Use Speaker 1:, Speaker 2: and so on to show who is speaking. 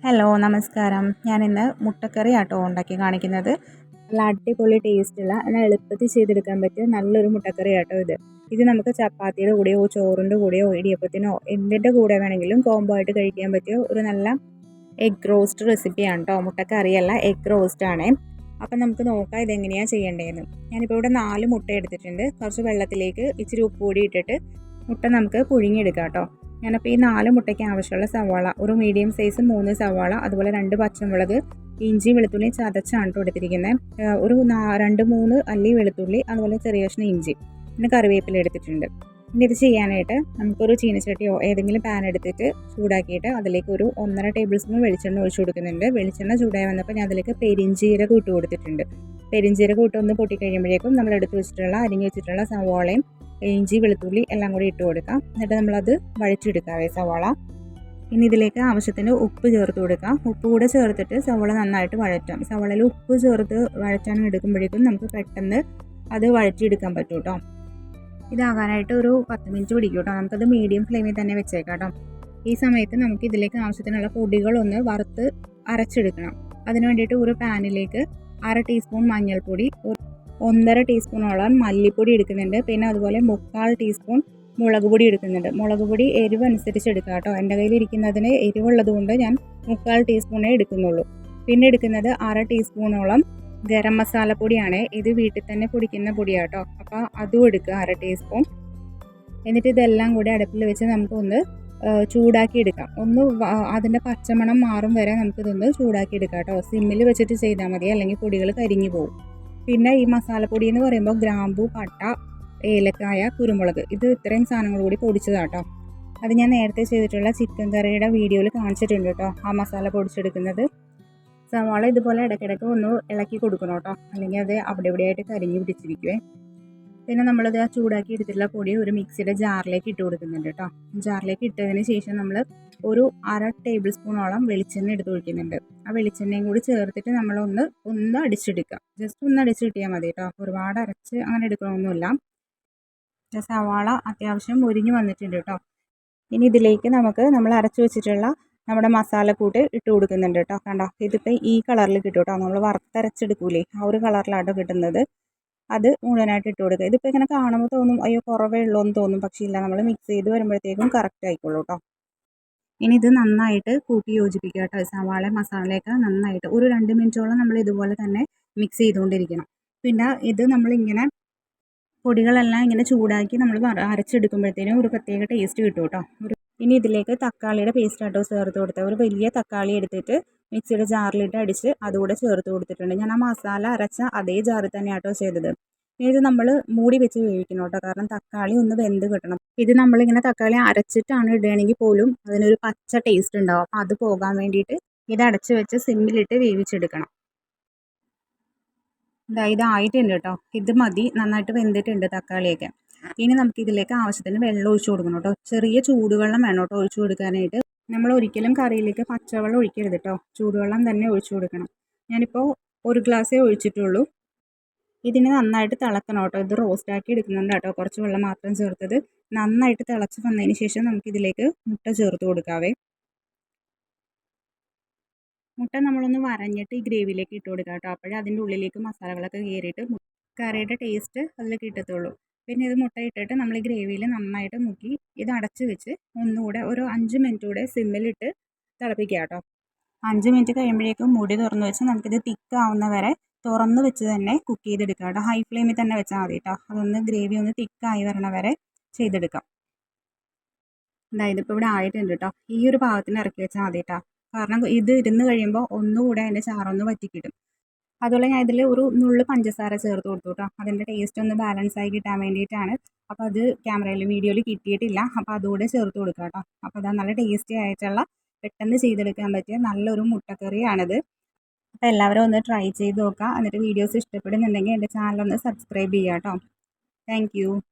Speaker 1: Hello നമസ്കാരം. ഞാനിന്ന് മുട്ടക്കറി ആട്ടോ ഉണ്ടാക്കി കാണിക്കുന്നത്. നല്ല അടിപൊളി ടേസ്റ്റുള്ള എന്നാൽ എളുപ്പത്തിൽ ചെയ്തെടുക്കാൻ പറ്റിയ നല്ലൊരു മുട്ടക്കറി ആട്ടോ ഇത്. ഇത് നമുക്ക് ചപ്പാത്തിയുടെ കൂടെയോ ചോറിന്റെ കൂടെയോ ഇടിയപ്പത്തിനോ എന്തിന്റെ കൂടെ വേണമെങ്കിലും കോംബോ ആയിട്ട് കഴിക്കാൻ പറ്റിയ ഒരു നല്ല എഗ് റോസ്റ്റ് റെസിപ്പിയാണ് കേട്ടോ മുട്ടക്കറിയല്ല എഗ് റോസ്റ്റ് ആണ്. അപ്പം നമുക്ക് നോക്കാം ഇതെങ്ങനെയാണ് ചെയ്യേണ്ടതെന്ന്. ഞാനിപ്പോൾ ഇവിടെ നാല് മുട്ട എടുത്തിട്ടുണ്ട്. കുറച്ച് വെള്ളത്തിലേക്ക് ഇച്ചിരി ഉപ്പ് കൂടി ഇട്ടിട്ട് മുട്ട നമുക്ക് പുഴുങ്ങിയെടുക്കാം കേട്ടോ ഞാനപ്പോൾ ഈ നാല് മുട്ടയ്ക്ക് ആവശ്യമുള്ള സവാള ഒരു മീഡിയം സൈസ് മൂന്ന് സവാള അതുപോലെ രണ്ട് പച്ചമുളക് ഇഞ്ചി വെളുത്തുള്ളി ചതച്ചാണ് കൊടുത്തിരിക്കുന്നത് ഒരു രണ്ട് മൂന്ന് അല്ലി വെളുത്തുള്ളി അതുപോലെ ചെറിയ കഷ്ണം ഇഞ്ചി പിന്നെ കറിവേപ്പില എടുത്തിട്ടുണ്ട്. ഇനി ഇത് ചെയ്യാനായിട്ട് നമുക്കൊരു ചീനച്ചട്ടിയോ ഏതെങ്കിലും പാൻ എടുത്തിട്ട് ചൂടാക്കിയിട്ട് അതിലേക്ക് ഒരു ഒന്നര ടേബിൾ സ്പൂൺ വെളിച്ചെണ്ണ ഒഴിച്ചു കൊടുക്കുന്നുണ്ട്. വെളിച്ചെണ്ണ ചൂടായി വന്നപ്പോൾ ഞാൻ അതിലേക്ക് പെരിഞ്ചീരകം ഇട്ട് കൊടുത്തിട്ടുണ്ട്. പെരിഞ്ചീരകം ഇട്ട് ഒന്ന് പൊട്ടിക്കഴിയുമ്പോഴേക്കും നമ്മൾ എടുത്ത് വെച്ചിട്ടുള്ള അരിഞ്ഞു വെച്ചിട്ടുള്ള സവാളയും ഇഞ്ചി വെളുത്തുള്ളി എല്ലാം കൂടി ഇട്ട് കൊടുക്കാം. എന്നിട്ട് നമ്മളത് വഴച്ചെടുക്കാവേ സവാള. ഇനി ഇതിലേക്ക് ആവശ്യത്തിന് ഉപ്പ് ചേർത്ത് കൊടുക്കാം. ഉപ്പ് കൂടെ ചേർത്തിട്ട് സവാള നന്നായിട്ട് വഴറ്റാം. സവാളയിൽ ഉപ്പ് ചേർത്ത് വഴറ്റാനും എടുക്കുമ്പോഴേക്കും നമുക്ക് പെട്ടെന്ന് അത് വഴറ്റിയെടുക്കാൻ പറ്റും കേട്ടോ. ഇതാകാനായിട്ട് ഒരു പത്ത് മിനിറ്റ് പിടിക്കും കേട്ടോ. നമുക്കത് മീഡിയം ഫ്ലെയിമിൽ തന്നെ വെച്ചേക്കാം കേട്ടോ. ഈ സമയത്ത് നമുക്ക് ഇതിലേക്ക് ആവശ്യത്തിനുള്ള പൊടികളൊന്ന് വറുത്ത് അരച്ചെടുക്കണം. അതിന് വേണ്ടിയിട്ട് ഒരു പാനിലേക്ക് അര ടീസ്പൂൺ മഞ്ഞൾപ്പൊടി ഒന്നര ടീസ്പൂണോളം മല്ലിപ്പൊടി എടുക്കുന്നുണ്ട്. പിന്നെ അതുപോലെ മുക്കാൽ ടീസ്പൂൺ മുളക് പൊടി എടുക്കുന്നുണ്ട്. മുളക് പൊടി എരിവ് അനുസരിച്ച് എടുക്കുക കേട്ടോ. എന്റെ കയ്യിൽ ഇരിക്കുന്നതിന് എരിവുള്ളത് കൊണ്ട് ഞാൻ മുക്കാൽ ടീസ്പൂണേ എടുക്കുന്നുള്ളൂ. പിന്നെ എടുക്കുന്നത് അര ടീസ്പൂണോളം ഗരം മസാലപ്പൊടിയാണ് ഇത് വീട്ടിൽ തന്നെ പൊടിക്കുന്ന പൊടിയാട്ടോ അപ്പോൾ അതും എടുക്കുക അര ടീസ്പൂൺ. എന്നിട്ട് ഇതെല്ലാം കൂടി അടുപ്പിൽ വെച്ച് നമുക്കൊന്ന് ചൂടാക്കി എടുക്കാം. ഒന്ന് അതിന്റെ പച്ചമണം മാറും വരെ നമുക്കിതൊന്ന് ചൂടാക്കി എടുക്കാം കേട്ടോ. സിമ്മിൽ വെച്ചിട്ട് ചെയ്താൽ മതി. അല്ലെങ്കിൽ പൊടികൾ കരിഞ്ഞു പോകും പിന്നെ ഈ മസാലപ്പൊടി എന്ന് പറയുമ്പോൾ ഗ്രാമ്പു പട്ട ഏലക്കായ കുരുമുളക്. ഇത് ഇത്രയും സാധനങ്ങൾ കൂടി പൊടിച്ചതാട്ടോ. അത് ഞാൻ നേരത്തെ ചെയ്തിട്ടുള്ള ചിക്കൻ കറിയുടെ വീഡിയോയിൽ കാണിച്ചിട്ടുണ്ട് കേട്ടോ. ആ മസാല പൊടിച്ചെടുക്കുന്നത്. സവാള ഇതുപോലെ ഇടയ്ക്കിടയ്ക്ക് ഒന്ന് ഇളക്കി കൊടുക്കണം കേട്ടോ. അല്ലെങ്കിൽ അത് അവിടെ ഇവിടെയായിട്ട് കരിഞ്ഞു പിടിച്ചിരിക്കുവേ. പിന്നെ നമ്മളത് ചൂടാക്കി എടുത്തിട്ടുള്ള പൊടി ഒരു മിക്സിയുടെ ജാറിലേക്ക് ഇട്ട് കൊടുക്കുന്നുണ്ട് കേട്ടോ. ജാറിലേക്ക് ഇട്ടതിന് ശേഷം നമ്മൾ ഒരു അര ടേബിൾ സ്പൂണോളം വെളിച്ചെണ്ണ എടുത്ത് ഒഴിക്കുന്നുണ്ട്. ആ വെളിച്ചെണ്ണയും കൂടി ചേർത്തിട്ട് നമ്മളൊന്ന് ഒന്ന് അടിച്ചെടുക്കാം ജസ്റ്റ് ഒന്ന് അടിച്ച് കിട്ടിയാൽ മതി കേട്ടോ. ഒരുപാട് അരച്ച് അങ്ങനെ എടുക്കണമൊന്നുമില്ല. സവാള അത്യാവശ്യം ഒരിഞ്ഞ് വന്നിട്ടുണ്ട് കേട്ടോ. ഇനി ഇതിലേക്ക് നമുക്ക് നമ്മൾ അരച്ച് വെച്ചിട്ടുള്ള നമ്മുടെ മസാലക്കൂട്ട് ഇട്ട് കൊടുക്കുന്നുണ്ട് കേട്ടോ. കണ്ടോ? ഇതിപ്പോൾ ഈ കളറിൽ കിട്ടും കേട്ടോ. നമ്മൾ വറുത്തരച്ചെടുക്കൂലേ? ആ ഒരു കളറിലാണ് കിട്ടുന്നത്. അത് മുഴുവനായിട്ട് ഇട്ട് കൊടുക്കുക. ഇതിപ്പോൾ ഇങ്ങനെ കാണുമ്പോൾ തോന്നും അയ്യോ കുറവേ ഉള്ളൂ എന്ന് തോന്നും. പക്ഷേ ഇല്ല നമ്മൾ മിക്സ് ചെയ്ത് വരുമ്പോഴത്തേക്കും കറക്റ്റ് ആയിക്കോളൂ കേട്ടോ ഇനി ഇത് നന്നായിട്ട് കൂട്ടി യോജിപ്പിക്കുക കേട്ടോ സവാള മസാലയൊക്കെ നന്നായിട്ട് ഒരു രണ്ട് മിനിറ്റോളം നമ്മൾ ഇതുപോലെ തന്നെ മിക്സ് ചെയ്തുകൊണ്ടിരിക്കണം. പിന്നെ ഇത് നമ്മളിങ്ങനെ പൊടികളെല്ലാം ഇങ്ങനെ ചൂടാക്കി നമ്മൾ അരച്ചെടുക്കുമ്പോഴത്തേനും ഒരു പ്രത്യേക ടേസ്റ്റ് കിട്ടും കേട്ടോ ഇനി ഇതിലേക്ക് തക്കാളിയുടെ പേസ്റ്റ് ആട്ടോ ചേർത്ത് കൊടുത്തത്. ഒരു വലിയ തക്കാളി എടുത്തിട്ട് മിക്സിയുടെ ജാറിലിട്ട് അടിച്ച് അതുകൂടെ ചേർത്ത് കൊടുത്തിട്ടുണ്ട്. ഞാൻ ആ മസാല അരച്ച അതേ ജാറിൽ തന്നെ ആട്ടോ ചെയ്തത് ഇത് നമ്മൾ മൂടി വെച്ച് വേവിക്കണം കേട്ടോ. കാരണം തക്കാളി ഒന്ന് വെന്ത് കിട്ടണം. ഇത് നമ്മളിങ്ങനെ തക്കാളി അരച്ചിട്ടാണ് ഇടുകയാണെങ്കിൽ പോലും അതിനൊരു പച്ച ടേസ്റ്റ് ഉണ്ടാവും. അപ്പം അത് പോകാൻ വേണ്ടിയിട്ട് ഇത് അടച്ച് വെച്ച് സിമ്മിലിട്ട് വേവിച്ചെടുക്കണം. ഇതാ ഇതായിട്ടുണ്ട് കേട്ടോ. ഇത് മതി. നന്നായിട്ട് വെന്തിട്ടുണ്ട് തക്കാളിയൊക്കെ. ഇനി നമുക്ക് ഇതിലേക്ക് ആവശ്യത്തിന് വെള്ളം ഒഴിച്ചു കൊടുക്കണം കേട്ടോ. ചെറിയ ചൂടുവെള്ളം വേണം കേട്ടോ ഒഴിച്ചു കൊടുക്കാനായിട്ട്. നമ്മൾ ഒരിക്കലും കറിയിലേക്ക് പച്ചവെള്ളം ഒഴിക്കരുത് കേട്ടോ ചൂടുവെള്ളം തന്നെ ഒഴിച്ചു കൊടുക്കണം. ഞാനിപ്പോൾ ഒരു ഗ്ലാസ്സേ ഒഴിച്ചിട്ടുള്ളൂ. ഇതിന് നന്നായിട്ട് തിളക്കണം കേട്ടോ ഇത് റോസ്റ്റാക്കി എടുക്കുന്നുണ്ട് കേട്ടോ കുറച്ച് വെള്ളം മാത്രം ചേർത്തത്. നന്നായിട്ട് തിളച്ച് വന്നതിന് ശേഷം നമുക്ക് ഇതിലേക്ക് മുട്ട ചേർത്ത് കൊടുക്കാവേ. മുട്ട നമ്മളൊന്ന് വരഞ്ഞിട്ട് ഈ ഗ്രേവിയിലേക്ക് ഇട്ട് കൊടുക്കാം കേട്ടോ അപ്പോഴേ അതിന്റെ ഉള്ളിലേക്ക് മസാലകളൊക്കെ കയറിയിട്ട് കറിയുടെ ടേസ്റ്റ് അതിൽ കിട്ടത്തുള്ളൂ. പിന്നെ ഇത് മുട്ട ഇട്ടിട്ട് നമ്മൾ ഈ ഗ്രേവിയിൽ നന്നായിട്ട് മുക്കി ഇത് അടച്ച് വെച്ച് ഒന്നുകൂടെ ഒരു അഞ്ച് മിനിറ്റ് കൂടെ സിമ്മിലിട്ട് തിളപ്പിക്കുക കേട്ടോ. അഞ്ച് മിനിറ്റ് കഴിയുമ്പോഴേക്കും മുടി തുറന്ന് വെച്ച് നമുക്കിത് തിക്കാവുന്ന വരെ തുറന്ന് വെച്ച് തന്നെ കുക്ക് ചെയ്തെടുക്കാം കേട്ടോ. ഹൈ ഫ്ലെയിമിൽ തന്നെ വെച്ചാൽ മതി കേട്ടോ. അതൊന്ന് ഗ്രേവി ഒന്ന് തിക്കായി വരണ വരെ ചെയ്തെടുക്കാം. അതായത് ഇപ്പോൾ ഇവിടെ ആയിട്ടുണ്ട് കേട്ടോ. ഈ ഒരു ഭാഗത്തിന് ഇറക്കി വെച്ചാൽ മതി കേട്ടോ. കാരണം ഇത് ഇരുന്ന് കഴിയുമ്പോൾ ഒന്നുകൂടെ അതിന്റെ ചാറൊന്ന് വറ്റിക്കിട്ടും. അതുപോലെ ഞാൻ ഇതിൽ ഒരു നുള്ളു പഞ്ചസാര ചേർത്ത് കൊടുത്തു കേട്ടോ അതിന്റെ ടേസ്റ്റ് ഒന്ന് ബാലൻസ് ആയി കിട്ടാൻ വേണ്ടിയിട്ടാണ്. അപ്പോൾ അത് ക്യാമറയിൽ വീഡിയോയിൽ കിട്ടിയിട്ടില്ല. അപ്പോൾ അതുകൂടെ ചേർത്ത് കൊടുക്കാം കേട്ടോ അപ്പോൾ അത് നല്ല ടേസ്റ്റി ആയിട്ടുള്ള പെട്ടെന്ന് ചെയ്തെടുക്കാൻ പറ്റിയ നല്ലൊരു മുട്ടക്കറിയാണിത്. അപ്പോൾ എല്ലാവരും ഒന്ന് ട്രൈ ചെയ്ത് നോക്കുക എന്നിട്ട് വീഡിയോസ് ഇഷ്ടപ്പെടുന്നുണ്ടെങ്കിൽ എന്റെ ഒന്ന് സബ്സ്ക്രൈബ് ചെയ്യാം കേട്ടോ താങ്ക്